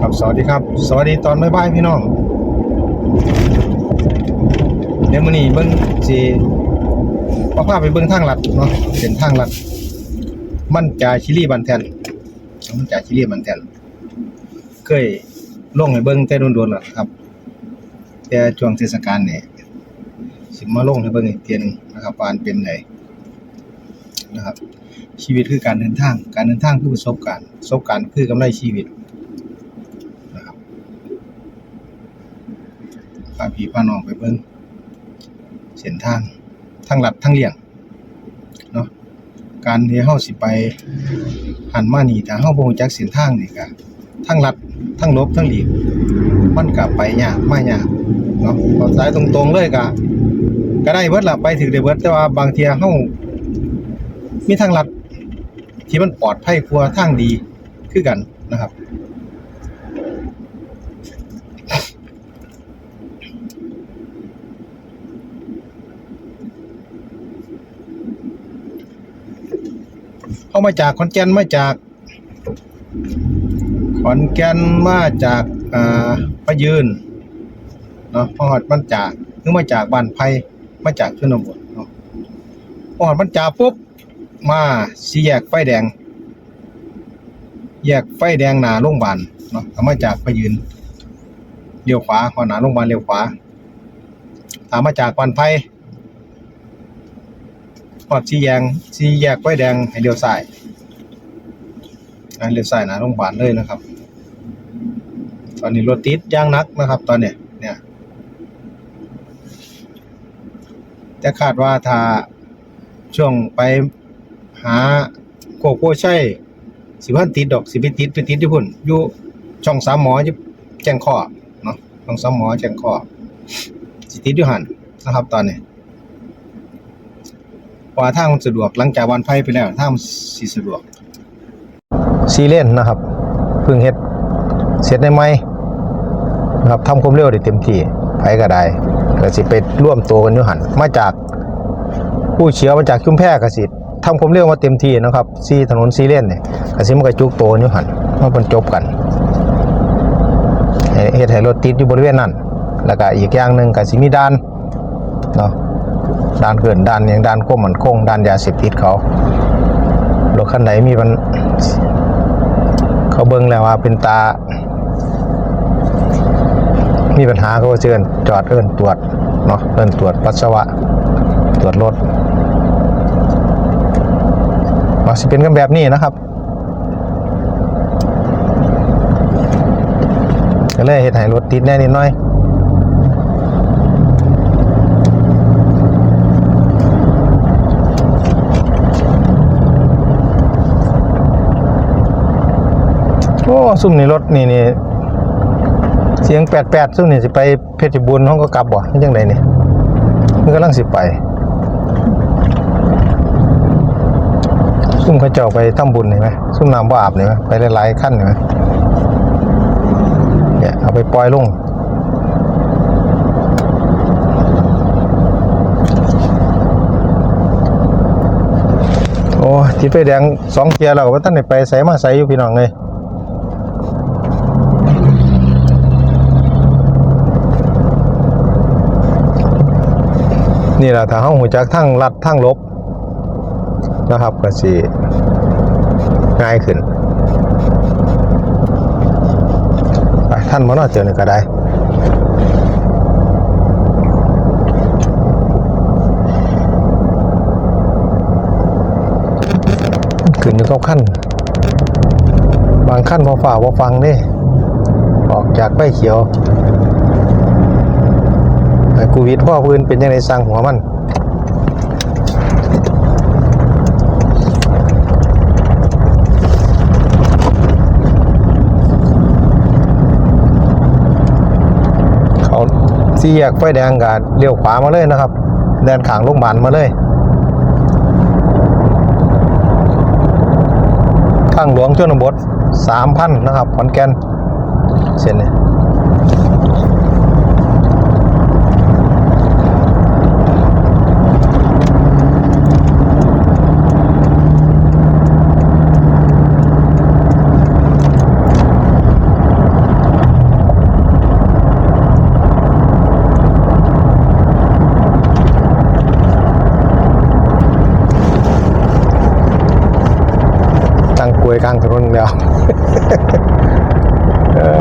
ครับสวัสดีครับ สวัสดีตอนบ่ายๆพี่น้องเดี๋ยวมื้อนี้เบิ่งสิว่าพาไปเบิ่งทางลัดเนาะเป็นทางลัด มันจาชิลีบันแทนมันจาชิลีบันแทนเคยลงให้เบิ่งแต่โดนๆล้วครับ แต่ช่วงเทศกาลนี่สิมาลงให้เบิ่งอีกเทียนึงนะครับว่านเป็นไดนะครับ ชีวิตคือการเดินทาง การเดินทางคือประสบการณ์ประสบการณ์คือกำไรชีวิต นะครับ พาพี่พาน้องไปเบิ่งเส้นทางทางหลัดทางเลี่ยงเนาะการที่เฮาสิไปหันมานี่ถ้าเฮาบ่รู้จักเส้นทางนี่ก็ทางหลัดทางลบทางหลีกมันก็ไปยากมายากเนาะเอาสายตรงๆเลยก็ก็ได้เบิดล่ะไปถึงได้เบิดแต่ว่าบางเที่ยเฮามีทางลัดที่มันปลอดภัยกว่าทางดีคือกันนะครับ เขามาจากขอนแก่นมาจากขอนแก่นมาจากอ่าพะยืนเนาะพอหอดมันจากหรือมาจากบ้านไผ่มาจากชนบทเนาะพอหอดมันจากปุ๊บมาสี่แยกไฟแดง แยกไฟแดงหนาโรงพยาบาลเนาะก็มาจากพะยืนเลี้ยวขวาพอหนาโรงพยาบาลเลี้ยวขวาถามมาจากบ้านไผ่ พอดสีแยงสีแยกไฟแดงให้เลี้ยวซ้ายอ่าเลี้ยวซ้ายนาโรงพยาบาลเลยนะครับ ตอนนี้รถติดย่างนักนะครับ ตอนเนี้ยเนี่ยแต่คาดว่าถ้าช่วงไปหาโกโก้ใช่สิพันติดดอกสิไปติดไปติดที่พุ่นอยู่ช่องสามหมอจะแจ้งข้อเนาะช่องสามหมอแจ้งข้อสิติดอยู่หันนะครับตอนนี้ ว่าทางมันสะดวกหลังจากวันไฟไปแล้วทางมันสิสะดวกซีเลนนะครับเพิ่งเฮ็ดเสร็จในไม้นะครับทำความเร็วได้เต็มที่ไผก็ได้ก็สิไปร่วมตัวกันอยู่หันมาจากผู้เชี่ยวมาจากชุมแพรกสิทำความเร็วมาเต็มที่นะครับซีถนนซีเลนเนี่ยกสิมันก็จุกตัวกันอยู่หันมาบรรจบกันให้เฮ็ดให้รถติดอยู่บริเวณนั้นแล้วก็อีกอย่างหนึ่งกสิมีดานเนาะ ด้านเกินด้านอย่างด้านความมั่นคงด้านยาเสพติดเขารถคันไหนมีมันเขาเบิ่งแล้วว่าเป็นตา มีปัญหาเขาเชิญจอดเอิ้นตรวจเนาะเอิ้นตรวจปัสสาวะ ตรวจรถมาสิเป็นกันแบบนี้นะครับก็เลยเฮ็ดให้รถติดแน่นิดหน่อย โอ้ซุ่มนี่รถนี่นี่เสียงแปดแปดซุ่มนี่สิไปเพชรบูรณ์ห้องก็กลับบ่นี่จังไดนี่มันกำลังสิไปซุ่มเขาเจ้าไปทำบุญเห็นไหมซุ่มน้ำบ่อาบเห็นไหมไปหลายๆขั้นเห็นไหมเนี่ยเอาไปปล่อยลงโอ้ติดไฟแดงสองเกียร์เราก็ท่านได้ไปใส่มาใส่อยู่พี่น้องเลย นี่แหละถ้าห้องหูจักทั้งลัดทั้งลบนะครับก็สิง่ายขึ้นไปท่านมาน่าเจอหนึ่งก็ได้ขึ้นอยู่กับขั้น บางขั้นพอฝ่าพอฟังนี่ออกจากใบเขียว กูวิทย์พ่อพื้นเป็นยังไงสร้างหัวมันเขาสี่แยกไฟแดงกับเลี้ยวขวามาเลยนะครับแดนขางโรงพยาบาลมาเลยข้างหลวงชนบทสามพันนะครับขอนแก่นเส้นนี้ บิ่งแล้วเอ้ย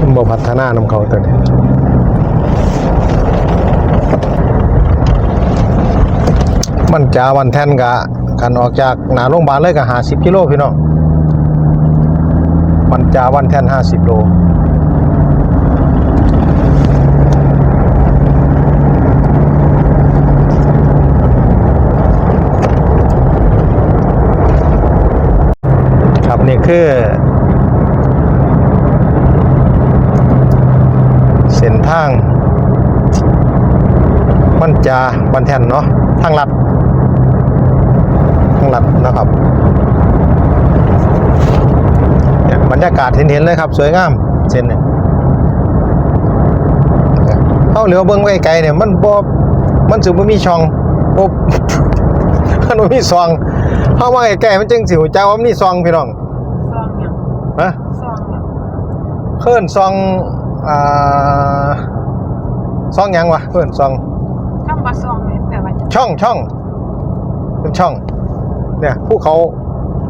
มันบ่พัฒนานำเขาตัวนี้มันจาวันแท่นกะกันออกจากหนาโรงพยาบาลเลยก็50กิโลพี่น้องมันจาวันแท่น50โลครับนี่ คือเส้นทางมันจาบันแทนเนาะทางลัดทางลัดนะครับบรรยากาศเห็นๆเลยครับ สวยงามเส้นเนี่ยเข้าเหลียวเบิ้งไกลๆเนี่ยมันบ่มันสึบ่มีช่องบ่มันบ่มีซองเข้ามาใกลๆมันจึงสิรู้จักว่ามันมีซองพี่น้อง ฮะซองหยังเพิ่นซองอ่าซองหยังวะเพิ่นซองคำว่าซองนี่แปลว่าหยังช่องช่องเป็นช่อง เนี่ยผู้เขา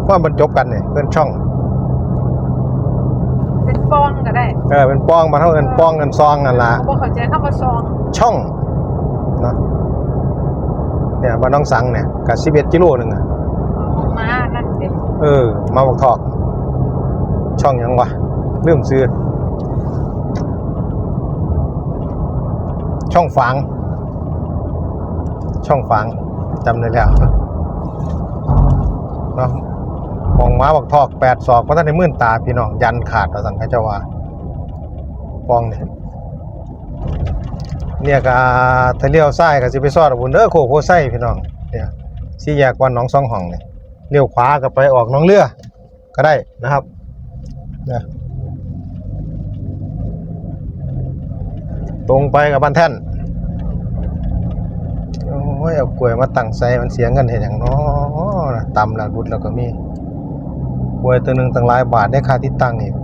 ว่าบรรจบกันเนี่ยเป็นช่อง เป็นปองก็ได้เออเป็นป้องมาเท่ากันป้องกันซองกันละบ่เข้าใจคำว่าซองช่องเนาะเนี่ยบ้านน้องสังเนี่ยกับสิบเอ็ดกิโลหนึ่งอะออกมานั่นเด้เออ มาบอกทอก ช่องยังวะลืมซื้อ ช่องฝาง ช่องฝางจำได้แล้วเนาะมองม้าบอกทอกแปดศอกเพราะท่านในมื่นตาพี่น้องยันขาดเราสั่งให้เจ้าว่าปองเนี่ยเนี่ยก็ถ้าเลี้ยวซ้ายก็สิไปซอดบุญเด้อโคโพไส้พี่น้องเนี่ยสี่แยกวันหนองสองห้องเนี่ยเลี้ยวขวาก็ไปออกน้องเรือก็ได้นะครับ นี่ยตรงไปกับบ้านแท่นโอ้ยเอากล้วยมาตั้งใส่มันเสียงกันเห็นอย่างน้อนะตำแล้วรุดแล้วก็มีกล้วยตัวหนึ่งตั้งหลายบาทได้ค่าที่ตั้งอีก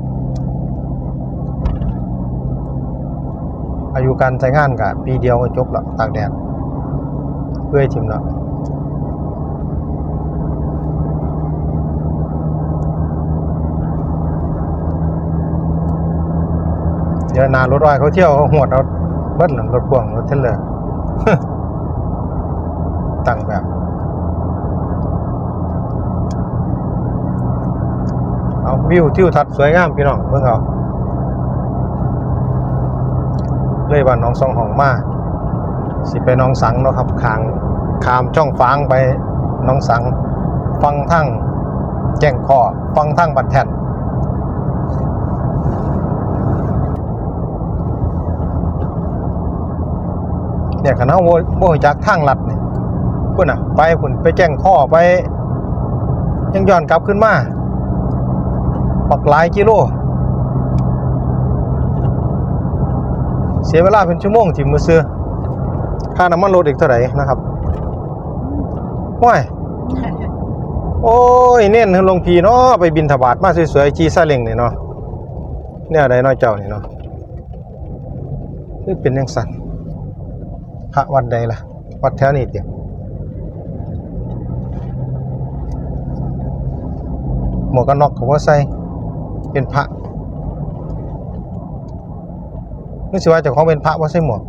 อายุการใช้งานกะปีเดียวก็จบล้วตากแดดเพื่อให้ทิมล้ว เดี๋ยวนานรถอ้อยเขาเที่ยวเขาหวดเอาเบิ้ลหลังรถพ่วงรถเทลเลอร์ตั้งแบบเอาวิวทิวทัศน์สวยงามพี่น้องเพิ่งเอาเลยบ้านน้องสองห้องมาสิไปน้องสังเนาะครับขางขามช่องฟางไปน้องสังฟังทั้งแจ้งข้อฟังทั้งบันแทน เนี่ยคณะโวโวจากทางลัดเนี่ยพุ่นอะ ไปพุ่นไปแจ้งข้อไป ยังย้อนกลับขึ้นมาปักหลายกิโล เสียเวลาเป็นชั่วโมงที่มือซื้อค่าน้ำมันรถอีกเท่าไหร่นะครับว้ายโอ้ยเน้นลงพีเนาะไปบินถบาทมาสวยๆจีซาเล็งนี่เนาะเนี่ยอะไรน้อยเจ้านี่เนาะคือเป็นยังสั่น พระวัดใดล่ะ วัดแถวนี้เดียวหมวกกันน็อกเขาว่าใส่เป็นพระนึกสิว่าเจ้าของเป็นพระว่าใส่หมวก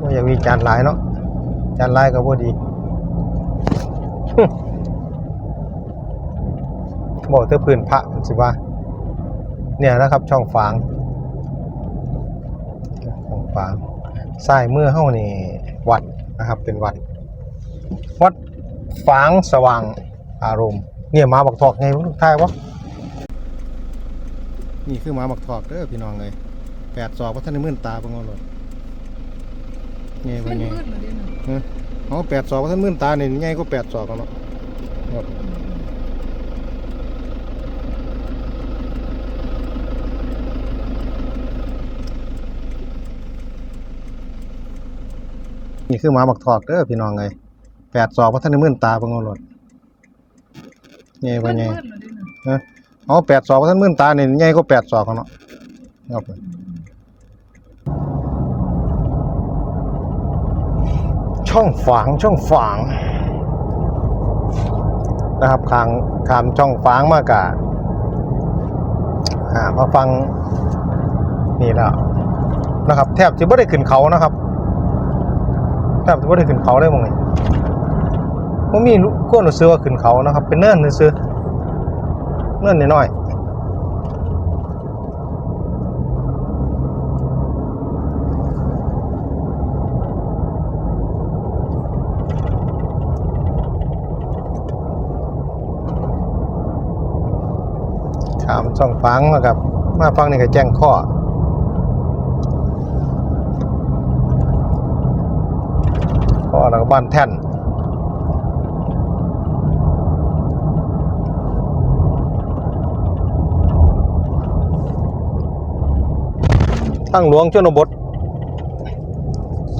ว่าอย่าวิจารณ์หลายเนาะจารณ์หลายก็บ่ดีบอกเธอพื้นพระนสิว่า เนี่ยนะครับช่องฝาง ช่องฝางซ้ายมือเฮานี่วัดนะครับ เป็นวัด วัดฝางสว่างอารมณ์ เนี่ยหมาบักทอกไงลูกทายวะนี่คือหมาบักทอกเด้อพี่น้องเลยแปดศอกว่าท่านในมื่นตาบังเอาเลยไงมับ่นไงมืดมาเด้อน่ะอ๋อแปดศอกว่าท่านมื่นตาเนี่ยไงก็แปดศอกกันเนาะ นี่คือหมาบักทอกเด้อพี่น้องเลยแปดศอกว่าท่านในมื่นตาบังเอาเลยไงบ่ไงเอ๋อแปดศอกว่าท่านมื่นตาเนี่ยใหญ่ก็แปดศอกกันเนาะครับช่องฝางช่องฝางนะครับขางขามช่องฝางมากะอ่ามาฟังนี่แล้วนะครับ แทบจะไม่ได้ขึ้นเขานะครับ แทบจะไม่าได้ขึ้นเขาเลยมองนี่มันมีก้นรู้สึกว่าขึ้นเขานะครับ เป็นเนินซื้อเนินน้อยๆขามช่องฝางนะครับ มาฟังนี่ก็แจ้งข้อ ข้ อแล้วก็บ้านแท่นตั้งหลวงชนบท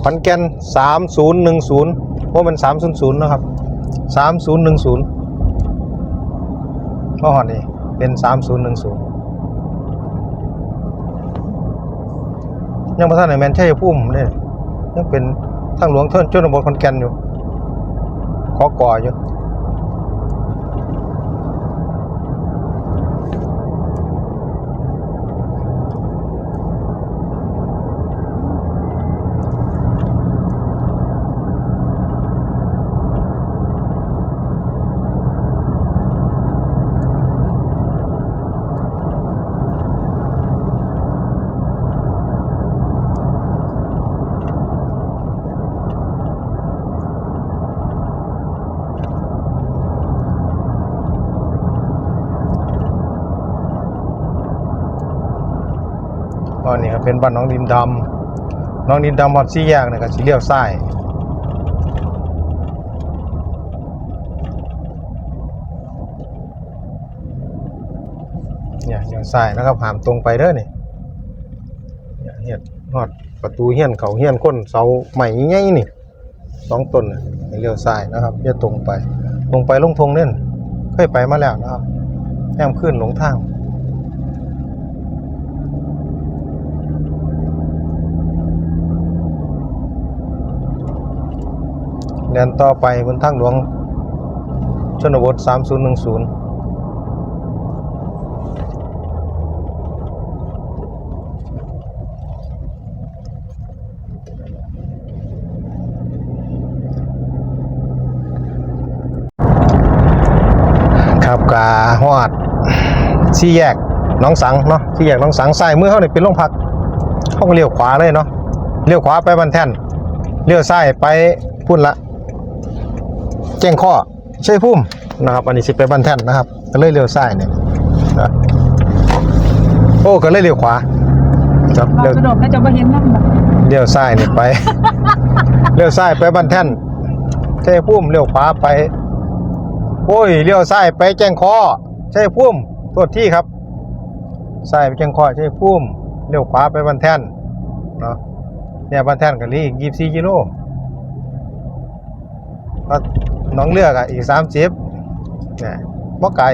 ขอนแก่น3010ว่ามัน300นะครับ3010ก็หอดนี่เป็น 3010 ยังพระท่านในแมนชัยภูมิเนี่ยยังเป็น ทางหลวงชนบทขอนแก่นอยู่ขอก่ออยู่ ตอนนี้ก็เป็นบ้านน้องดินดำน้องดินดำฮอดซี่แยกเนี่ยก็สิเลี้ยวซ้ายเนี่ยเลี้ยวซ้ายนะครับหามตรงไปเด้อนี่เนี่ยเฮียนฮอดประตูเฮียนเขาเฮียนคนเสาใหม่ใหญ่นี่สองต้นน่ะให้เลี้ยวซ้ายนะครับอย่าตรงไป ตรงไปลงทงเน่นเคยไปมาแล้วนะครับแย่มขึ้นหลงทาง เดินต่อไปบนทางหลวง ชนบท 3010ครับกาฮอดสี่แยกน้องสังเนาะสี่แยกน้องสังซ้ายมือเขาเนี่ยเป็นโรงพักเขาก็เลี้ยวขวาเลยเนาะเลี้ยวขวาไปบันแท่นเลี้ยวซ้ายไปพุ่นละ จ้งข้อใช่พุ่มนะครับ อันนี้สิไปบันแท่นนะครับก็เลยเลี้ยวซ้ายเนี่ยนะโอ้ก็เลยเลี้ยวขวาครับเราเลี้ยวสะดวกให้เจ้าบ่เห็นนำบ่เลี้ยวซ้ายนี่ไปเลี้ยวซ้ายไปบันแท่นใช่พุ่มเลี้ยวขวาไปโอ้ยเลี้ยวซ้ายไปแจ้งข้อใช่พุ่มโทษที่ครับซ้ายไปแจ้งข้อใช่พุ่มเลี้ยวขวาไปบันแท่นเนาะเนี่ยบันแท่นก็ลีอีกยี่สิบสี่กิโลก็ห น้องเลือกอะอีกสามสิบเนี่ยบ่ไก่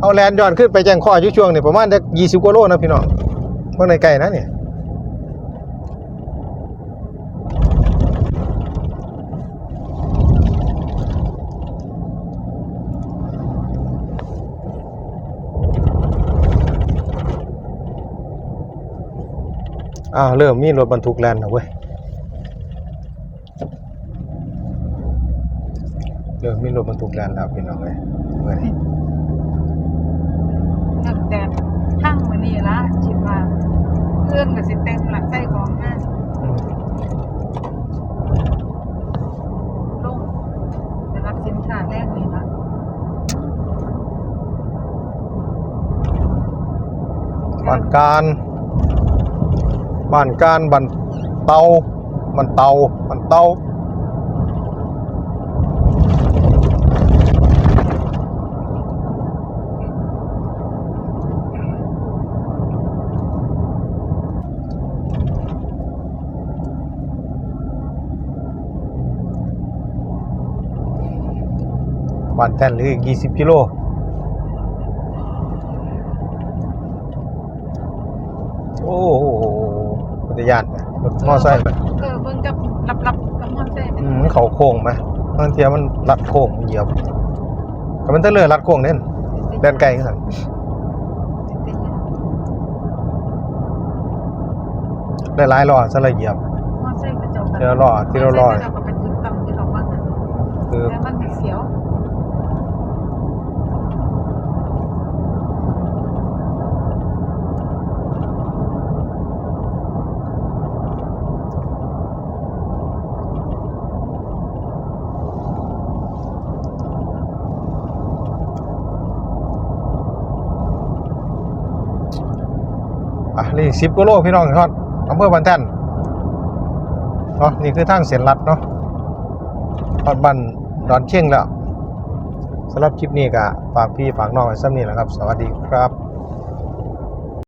เอาแลนย้อนขึ้นไปแจ้งข้ออยู่ช่วงนี่ประมาณจะยี่สิบกว่าโลนะพี่น้องเมื่อในไกลนะเนี่ยอ้าวเริ่มมีรถบรรทุกแลนแล้วเว้ย เริ่มมีรถบรรทุกแลนแล้วพี่น้องเอ้ยเว้ยตั้งแต่ทั้งมื้อนี้ละคิดว่าเอื้อนก็สิเต็มหลักใส่ของมาอืมลงไปรับสินค้าแรกนี่ละบ้านการบ้านการบ้านเตาบ้านเตาบ้านเตา บ้านแท่นหรืออีกยี่สิบกิโลโอ้โหปฏิญาณรถมอไซค์เออเบิ่งกับรับๆกับมอไซค์เป็นอืเขาโค้งไหมบางทีมันลัดโค้งเหยียบแต่มันเตเลือลัดโค้งเน่นแดนไกลกันได้หลายล้อซะละเหยียบมอไซค์กระจอทีละล้อมไซค์กระจกก็ไปถึงต่ำที่เราว่าน่ะคือมันเสียว อีกสิบกิโลพี่น้องทอดอำเภอบันแท่นเนาะนี่คือทางเส้นลัดเนาะทอดบันดอนเชียงแล้วสำหรับคลิปนี้ก็ฝากพี่ฝากน้องไว้ซ้ำนี้แหละครับ สวัสดีครับ